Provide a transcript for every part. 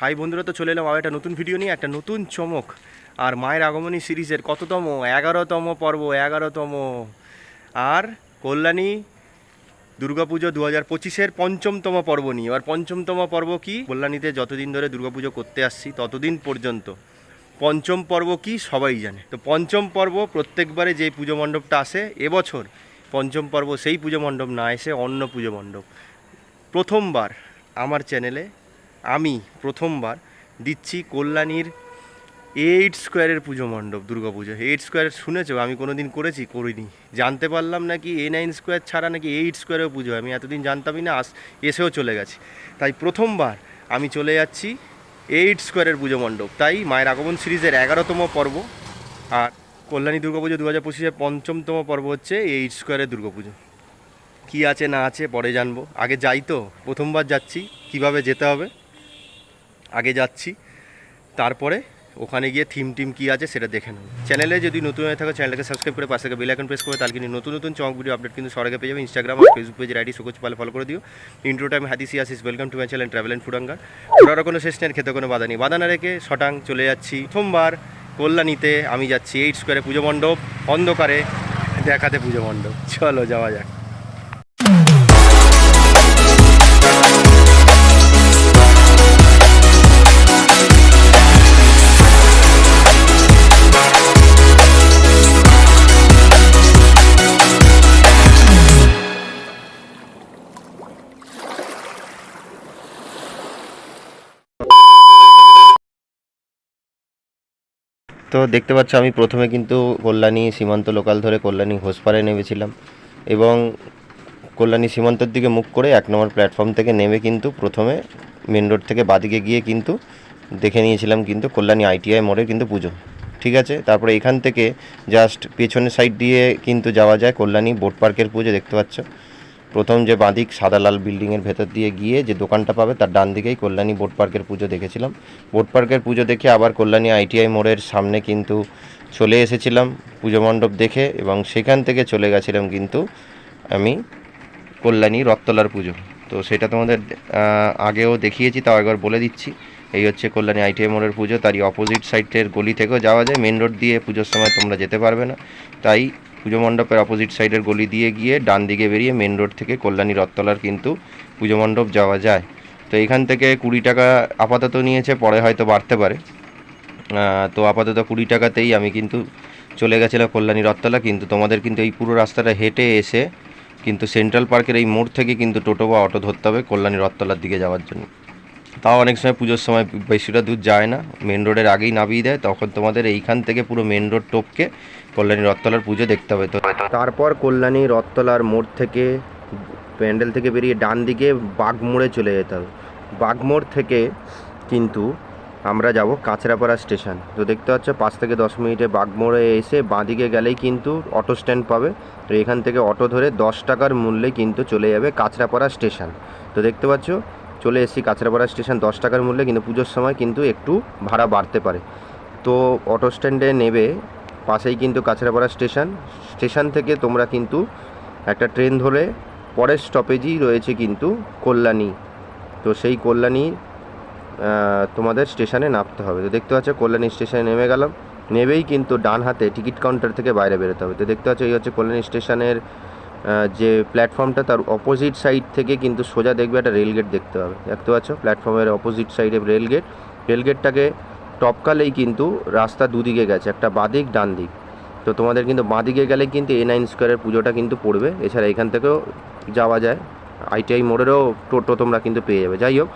High বন্ধুরা, তো চলে এলাম আবার একটা নতুন ভিডিও নিয়ে, একটা নতুন চমক আর মায়ের আগমনী সিরিজের কততম, এগারোতম পর্ব, এগারোতম। আর কল্যাণী দুর্গাপুজো দু হাজার পঁচিশের পঞ্চমতম পর্ব নিয়ে। আর পঞ্চমতম পর্ব কি? কল্যাণীতে যতদিন ধরে দুর্গাপুজো করতে আসছি, ততদিন পর্যন্ত। পঞ্চম পর্ব কি? সবাই জানে। তো পঞ্চম পর্ব প্রত্যেকবারে যে পুজো মণ্ডপটা আসে, এবছর পঞ্চম পর্ব সেই পুজো মণ্ডপ না, এসে অন্য পুজো মণ্ডপ। প্রথমবার আমার চ্যানেলে আমি প্রথমবার দিচ্ছি কল্যাণীর এইট স্কোয়ারের পুজো মণ্ডপ, দুর্গা পুজো। এইট স্কোয়ার শুনেছো? আমি কোনো দিন করেছি, করিনি। জানতে পারলাম নাকি এ নাইন স্কোয়ার ছাড়া নাকি এইট স্কোয়ারেও পুজো আমি এতদিন জানতামই না, আস এসেও চলে গেছি। তাই প্রথমবার আমি চলে যাচ্ছি এইট স্কোয়ারের পুজো মণ্ডপ। তাই মায়ের আগমন সিরিজের এগারোতম পর্ব আর কল্যাণী দুর্গাপুজো দু হাজার পঁচিশের পঞ্চমতম পর্ব হচ্ছে এইট স্কোয়ারের দুর্গাপুজো কী আছে না আছে পরে জানব। আগে যাই তো, প্রথমবার যাচ্ছি, কীভাবে যেতে হবে? আগে যাচ্ছি, তারপরে ওখানে গিয়ে থিম টিম কী আছে সেটা দেখে নেব। চ্যানেলে যদি নতুন হয়ে থাকো চ্যানেলকে সাবস্ক্রাইব করে পাশে বেল আইকন প্রেস করে, তাহলে কিন্তু নতুন নতুন চমক ভিডিও আপডেট কিন্তু সরগে পেয়ে যাবে। ইনস্টাগ্রাম আর ফেসবুক পেজের আইডি সুকোচ পালে ফলো করে দিও। ইন্ট্রো টাইম হাদিসি আসিস welcome to my channel travel and ফুডাঙ্গার ওরা কোনো শেষ নেই খেতে কোনো বাধা নেই। বাধা না রেখে শটাং চলে যাচ্ছি। প্রথমবার কল্যাণীতে আমি যাচ্ছি। এইট স্কোয়ারে পুজো মণ্ডপ, অন্ধকারে দেখাতে পুজো মণ্ডপ। চলো যাওয়া যাক। তো দেখতে পাচ্ছ, আমি প্রথমে কিন্তু কল্যাণী সীমান্ত লোকাল ধরে কল্যাণী হোসপাড়ে নেমেছিলাম এবং কল্যাণী সীমান্তের দিকে মুখ করে এক নম্বর প্ল্যাটফর্ম থেকে নেমে কিন্তু প্রথমে মেন রোড থেকে বাদিকে গিয়ে কিন্তু দেখে নিয়েছিলাম কিন্তু কল্যাণী আইটিআই মোড়ে কিন্তু পুজো। ঠিক আছে? তারপরে এখান থেকে জাস্ট পেছনের সাইড দিয়ে কিন্তু যাওয়া যায় কল্যাণী বোট পার্কের পুজো, দেখতে পাচ্ছ? প্রথম যে বাঁদিক সাদা লাল বিল্ডিংয়ের ভেতর দিয়ে গিয়ে যে দোকানটা পাবে তার ডান দিকেই কল্যাণী বোট পার্কের পুজো দেখেছিলাম। বোট পার্কের পুজো দেখে আবার কল্যাণী আইটিআই মোড়ের সামনে কিন্তু চলে এসেছিলাম পুজো মণ্ডপ দেখে এবং সেখান থেকে চলে গেছিলাম কিন্তু আমি কল্যাণী রথতলার পুজো। তো সেটা তোমাদের আগেও দেখিয়েছি, তাও একবার বলে দিচ্ছি। এই হচ্ছে কল্যাণী আইটিআই মোড়ের পুজো। তারই অপোজিট সাইডের গলি থেকেও যাওয়া যায়। মেন রোড দিয়ে পুজোর সময় তোমরা যেতে পারবে না। তাই পুজো মণ্ডপের অপোজিট সাইডের গলি দিয়ে গিয়ে ডান দিকে বেরিয়ে মেন রোড থেকে কল্যাণী রথতলার কিন্তু পুজো মণ্ডপ যাওয়া যায়। তো এখান থেকে কুড়ি টাকা আপাতত নিয়েছে, পরে হয়তো বাড়তে পারে। তো আপাতত কুড়ি টাকাতেই আমি কিন্তু চলে গেছিলাম কল্যাণী রথতলা, কিন্তু তোমাদের কিন্তু এই পুরো রাস্তাটা হেঁটে এসে কিন্তু সেন্ট্রাল পার্কের এই মোড় থেকে কিন্তু টোটো বা অটো ধরতে হবে কল্যাণী রথতলার দিকে যাওয়ার জন্য। তাও অনেক সময় পুজোর সময় বেশিটা দূর যায় না। মেন রোডের আগেই নামিয়ে দেয়, তখন তোমাদের এইখান থেকে পুরো মেন রোড টপকে কল্যাণী রথতলার পুজো দেখতে হবে তো। তারপর কল্যাণী রথতলার মোড় থেকে প্যান্ডেল থেকে বেরিয়ে ডান দিকে বাগমোড়ে চলে যেতে হবে। বাগমোড় থেকে কিন্তু আমরা যাব কাঁচরাপাড়া স্টেশন। তো দেখতে পাচ্ছ, পাঁচ থেকে দশ মিনিটে বাগমোড়ে এসে বাঁদিকে গেলেই কিন্তু অটো স্ট্যান্ড পাবে। তো এখান থেকে অটো ধরে দশ টাকার মূল্যে কিন্তু চলে যাবে কাঁচরাপাড়া স্টেশন। তো দেখতে পাচ্ছ চলে এসেছি কাঁচরাপাড়া স্টেশন দশ টাকার মূল্যে, কিন্তু পুজোর সময় কিন্তু একটু ভাড়া বাড়তে পারে। তো অটো স্ট্যান্ডে নেবে, পাশেই কিন্তু কাঁচরাপাড়া স্টেশন। স্টেশন থেকে তোমরা কিন্তু একটা ট্রেন ধরে পরের স্টপেজই রয়েছে কিন্তু কল্যাণী। তো সেই কল্যাণী তোমাদের স্টেশনে নামতে হবে। তো দেখতে পাচ্ছ কল্যাণী স্টেশনে নেমে গেলাম। নেবেই কিন্তু ডান হাতে টিকিট কাউন্টার থেকে বাইরে বেরোতে হবে। তো দেখতে পাচ্ছ এই হচ্ছে কল্যাণী স্টেশনের যে প্ল্যাটফর্মটা তার অপোজিট সাইড থেকে কিন্তু সোজা দেখবে একটা রেলগেট দেখতে হবে দেখতে পাচ্ছ? প্ল্যাটফর্মের অপোজিট সাইডে রেলগেট রেলগেটটাকে টপকালেই কিন্তু রাস্তা দুদিকে গেছে, একটা বাদিক ডান দিক তো তোমাদের কিন্তু বাঁদিকে গেলে কিন্তু এ নাইন স্কোয়ারের পুজোটা কিন্তু পড়বে। এছাড়া এখান থেকেও যাওয়া যায়। আইটিআই মোড়েরও টোটো তোমরা কিন্তু পেয়ে যাবে। যাই হোক,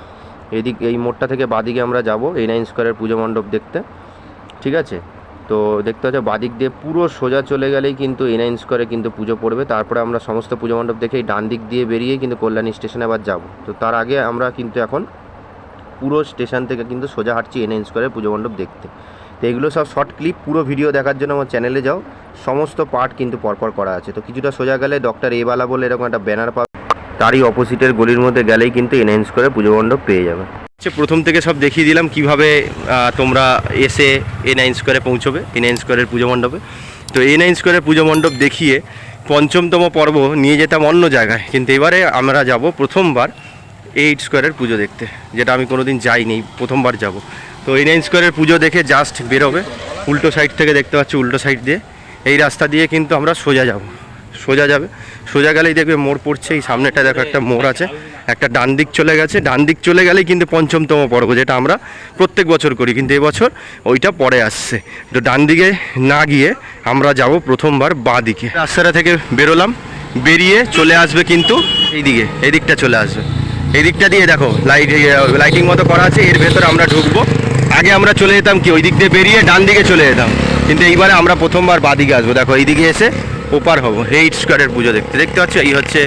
এদিক, এই মোড়টা থেকে বাদিকে আমরা যাব। এ নাইন স্কোয়ারের পুজো মণ্ডপ দেখতে। ঠিক আছে? তো দেখতে হচ্ছে বাদিক দিয়ে পুরো সোজা চলে গেলেই কিন্তু এ নাইন স্কোয়ারে কিন্তু পুজো পড়বে। তারপরে আমরা সমস্ত পুজো মণ্ডপ দেখে এই ডান দিক দিয়ে বেরিয়ে কিন্তু কল্যাণী স্টেশনে আবার যাব। তো তার আগে আমরা কিন্তু এখন পুরো স্টেশন থেকে কিন্তু সোজা হাঁটছি এন এন স্কোয়ারের পুজো মণ্ডপ দেখতে। তো এগুলো সব শর্ট ক্লিপ পুরো ভিডিও দেখার জন্য আমার চ্যানেলে যাও। সমস্ত পার্ট কিন্তু পরপর করা আছে। তো কিছুটা সোজা গেলে ডক্টর এবালা বলে এরকম একটা ব্যানার পাবে। তারই অপোজিটের গলির মধ্যে গেলেই কিন্তু এন এন স্কোয়ারের পুজো মণ্ডপ পেয়ে যাবে। প্রথম থেকে সব দেখিয়ে দিলাম কীভাবে তোমরা এসে এ নাইন স্কোয়ারে পৌঁছবে এ নাইন স্কোয়ারের পুজো মণ্ডপে। তো এ নাইন স্কোয়ারের পুজো মণ্ডপ দেখিয়ে পঞ্চমতম পর্ব নিয়ে যেতাম অন্য জায়গায়। কিন্তু এবারে আমরা যাব প্রথমবার এইট স্কোয়ারের পুজো দেখতে, যেটা আমি কোনোদিন যাইনি, প্রথমবার যাব। তো এই নাইন স্কোয়ারের পুজো দেখে জাস্ট বেরোবে। উল্টো সাইড থেকে দেখতে পাচ্ছি, উল্টো সাইড দিয়ে। এই রাস্তা দিয়ে কিন্তু আমরা সোজা যাব। সোজা যাবে। সোজা গেলেই দেখবে মোড় পড়ছে, এই সামনেটা দেখো একটা মোড় আছে। একটা ডান দিক চলে গেছে। ডান দিক চলে গেলেই কিন্তু পঞ্চমতম পর্ব, যেটা আমরা প্রত্যেক বছর করি। কিন্তু এবছর ওইটা পরে আসছে। তো ডান দিকে না গিয়ে আমরা যাব প্রথমবার বাঁ দিকে। রাস্তাটা থেকে বেরোলাম। বেরিয়ে চলে আসবে কিন্তু এই দিকে। এই দিকটা চলে আসবে। এই দিকটা দিয়ে দেখো লাইট লাইটিং মতো করা আছে। এর ভেতরে আমরা ঢুকবো। আগে আমরা চলে যেতাম কি? ওই দিক দিয়ে বেরিয়ে ডান দিকে চলে যেতাম। কিন্তু এইবারে আমরা প্রথমবার বাঁ দিকে আসব। দেখো এই দিকে এসে ওপার হব হেইট স্কোয়ারের পুজো দেখতে। দেখতে পাচ্ছ, এই হচ্ছে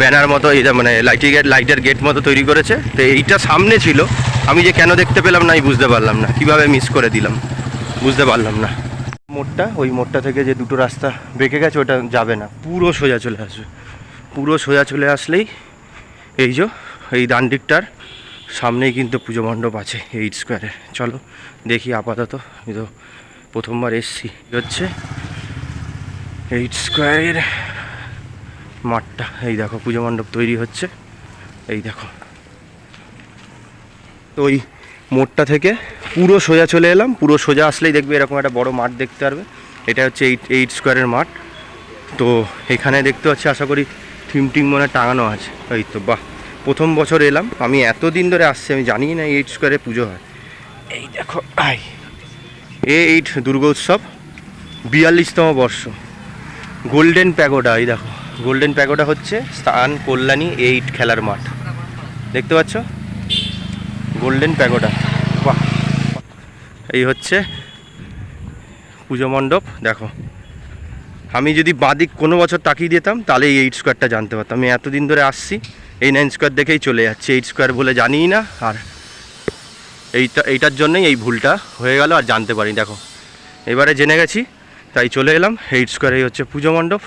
ব্যানার মতো এইটা মানে লাইটি গেট লাইটের গেট মতো তৈরি করেছে। তো এইটা সামনে ছিল, আমি যে কেন দেখতে পেলাম না, আমি বুঝতে পারলাম না। কীভাবে মিস করে দিলাম, বুঝতে পারলাম না। মোড়টা, ওই মোড়টা থেকে যে দুটো রাস্তা বেঁকে গেছে, ওটা যাবে না। পুরো সোজা চলে আসবে। পুরো সোজা চলে আসলেই এই যে, এই ডান দিকটার সামনেই কিন্তু পুজো মণ্ডপ আছে এইট স্কোয়ারে চলো, দেখি আপাতত এই প্রথমবার এসছি। হচ্ছে এইট স্কোয়ারের মাঠটা, এই দেখো, পুজো মণ্ডপ তৈরি হচ্ছে। এই দেখো। তো ওই মোড়টা থেকে পুরো সোজা চলে এলাম। পুরো সোজা আসলেই দেখবে এরকম একটা বড় মাঠ দেখতে পারবে। এটা হচ্ছে এইট এইট স্কোয়ারের মাঠ। তো এখানে দেখতে পাচ্ছি, আশা করি থিম টিম মনে টাঙানো আছে। এই তো, বাহ। প্রথম বছর এলাম। আমি এতদিন ধরে আসছি, আমি জানি না এইট স্কোয়ারে পুজো হয়। এই দেখো, আই। এ এইট দুর্গোৎসব, বিয়াল্লিশতম বর্ষ। গোল্ডেন প্যাগোডা, এই দেখো। গোল্ডেন প্যাগোডা হচ্ছে স্থান কল্যাণী এইট খেলার মাঠ। দেখতে পাচ্ছ? Golden pagoda. বাহ। এই হচ্ছে পুজো মণ্ডপ। দেখো। আমি যদি বাদিক কোনো বছর তাকিয়ে দিতাম, তাহলে এই এইট স্কোয়ারটা জানতে পারতাম। আমি এতদিন ধরে আসছি, এই নাইন স্কোয়ার দেখেই চলে যাচ্ছি। এইট স্কোয়ার বলে জানিই না, আর এইটা, এইটার জন্যই এই ভুলটা হয়ে গেল, আর জানতে পারি দেখো। এবারে জেনে গেছি তাই চলে এলাম। এইট স্কোয়ার এই হচ্ছে পুজো মণ্ডপ।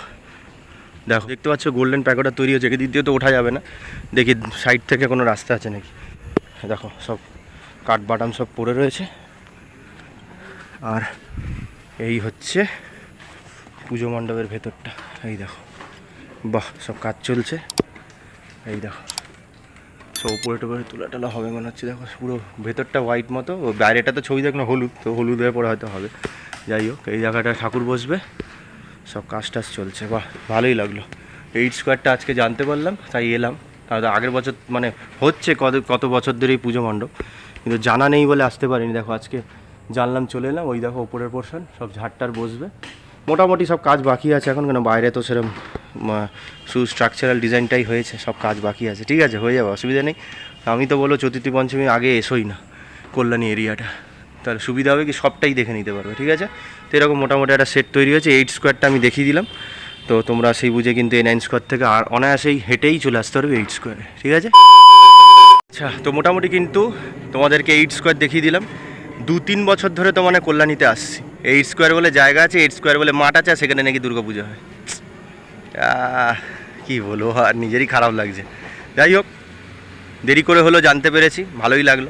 দেখো, দেখতে পাচ্ছ গোল্ডেন প্যাকেটটা তৈরি হচ্ছে দিয়ে তো ওঠা যাবে না। দেখি সাইড থেকে কোনো রাস্তা আছে নাকি। দেখো, সব কাঠ বাটাম সব পড়ে রয়েছে। আর এই হচ্ছে পুজো মণ্ডপের ভেতরটা। এই দেখো, বাহ, সব কাজ চলছে। এই দেখো, সব উপরে টুপরে তোলা টোলা হবে মনে হচ্ছে। দেখো, পুরো ভেতরটা হোয়াইট মতো। বাইরেটা তো ছবি দেখো হলুদ। তো হলুদ হয়ে পরে হয়তো হবে। যাই হোক, এই জায়গাটা ঠাকুর বসবে। সব কাজ টাজ চলছে। বাহ, ভালোই লাগল। এইট স্কোয়ারটা আজকে জানতে পারলাম, তাই এলাম। তাহলে আগের বছর মানে হচ্ছে কত কত বছর ধরে এই পুজো মণ্ডপ। কিন্তু জানা নেই বলে আসতে পারিনি। দেখো, আজকে জানলাম, চলে এলাম। ওই দেখো, ওপরের পোর্শন সব ঝাড়টার বসবে। মোটামুটি সব কাজ বাকি আছে এখন, কেন বাইরে তো সেরকম শুধু স্ট্রাকচারাল ডিজাইনটাই হয়েছে, সব কাজ বাকি আছে। ঠিক আছে, হয়ে যাবে, অসুবিধা নেই। আমি তো বলো চতুর্থী পঞ্চমী আগে এসোই না, কল্যাণী এরিয়াটা। তাহলে সুবিধা হবে কি সবটাই দেখে নিতে পারবে, ঠিক আছে? তো এরকম মোটামুটি একটা সেট তৈরি হয়েছে এইট স্কোয়ারটা আমি দেখিয়ে দিলাম। তো তোমরা সেই বুঝে কিন্তু এই নাইন স্কোয়ার থেকে আর অনায়াসেই হেঁটেই চলে আসতে পারবে এইট স্কোয়ারে ঠিক আছে? আচ্ছা তো মোটামুটি কিন্তু তোমাদেরকে এইট স্কোয়ার দেখিয়ে দিলাম। দু তিন বছর ধরে তো মানে কল্যাণীতে আসছি। এইট স্কোয়ার বলে জায়গা আছে এইট স্কোয়ার বলে মাঠ আছে সেখানে নাকি দুর্গাপুজো হয়। কি বলব, আর নিজেরই খারাপ লাগছে। যাই হোক, দেরি করে হলো, জানতে পেরেছি, ভালোই লাগল।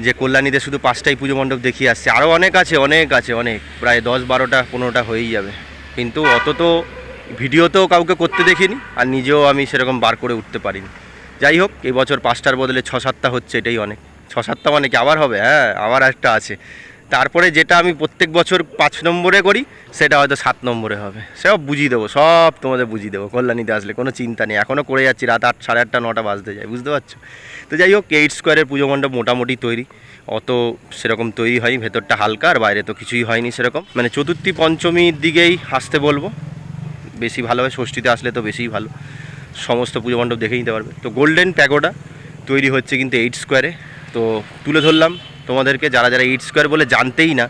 যে কল্যাণীদের শুধু পাঁচটাই পুজো মণ্ডপ দেখিয়ে আসছে। আরও অনেক আছে অনেক আছে, অনেক। প্রায় দশ, বারোটা, পনেরোটা হয়েই যাবে। কিন্তু অত তো ভিডিওতেও কাউকে করতে দেখিনি, আর নিজেও আমি সেরকম বার করে উঠতে পারিনি। যাই হোক, এবছর বছর পাঁচটার বদলে ছ সাতটা হচ্ছে, এটাই অনেক। ছ সাতটা মানে কি আবার হবে? হ্যাঁ আবার একটা আছে। তারপরে যেটা আমি প্রত্যেক বছর পাঁচ নম্বরে করি, সেটা হয়তো সাত নম্বরে হবে। সব বুঝিয়ে দেবো, সব তোমাদের বুঝিয়ে দেবো, কল্যাণীতে আসলে কোনো চিন্তা নেই। এখনও করে যাচ্ছি, রাত আট, সাড়ে আটটা, নটা বাজতে যায়, বুঝতে পারছ? তো যাই হোক এইট স্কোয়ারের পুজো মণ্ডপ মোটামুটি তৈরি। অত সেরকম তৈরি হয়নি, ভেতরটা হালকা, আর বাইরে তো কিছুই হয়নি সেরকম। মানে চতুর্থী পঞ্চমীর দিকেই আসতে বলব। বেশি ভালো হয়, ষষ্ঠীতে আসলে তো বেশিই ভালো। সমস্ত পুজো মণ্ডপ দেখে নিতে পারবে। তো গোল্ডেন প্যাগোডা তৈরি হচ্ছে কিন্তু এইট স্কোয়ারে তো তুলে ধরলাম। তোমাদেরকে যারা যারা এইট স্কোয়ার বলে জানতেই না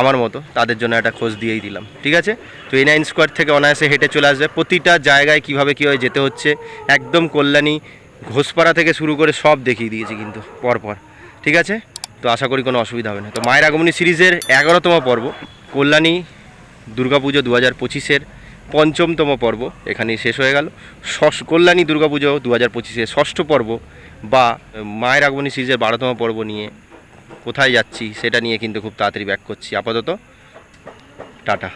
আমার মতো, তাদের জন্য একটা খোঁজ দিয়েই দিলাম, ঠিক আছে? তো এই নাইন স্কোয়ার থেকে অনায়াসে হেঁটে চলে আসবে। প্রতিটা জায়গায় কীভাবে কীভাবে যেতে হচ্ছে, একদম কল্যাণী, ঘোষপাড়া থেকে শুরু করে সব দেখিয়ে দিয়েছি কিন্তু, পরপর, ঠিক আছে? তো আশা করি কোনো অসুবিধা হবে না। তো মায়ের আগমনী সিরিজের এগারোতম পর্ব, কল্যাণী দুর্গাপুজো দু হাজার পঁচিশের পঞ্চমতম পর্ব এখানেই শেষ হয়ে গেল। ষষ্ঠ কল্যাণী দুর্গাপুজো দু হাজার পঁচিশের ষষ্ঠ পর্ব বা মায়ের আগমনী সিরিজের বারোতম পর্ব নিয়ে কোথায় যাচ্ছি সেটা নিয়ে কিন্তু খুব তাড়াতাড়ি ব্যাক করছি। আপাতত টাটা।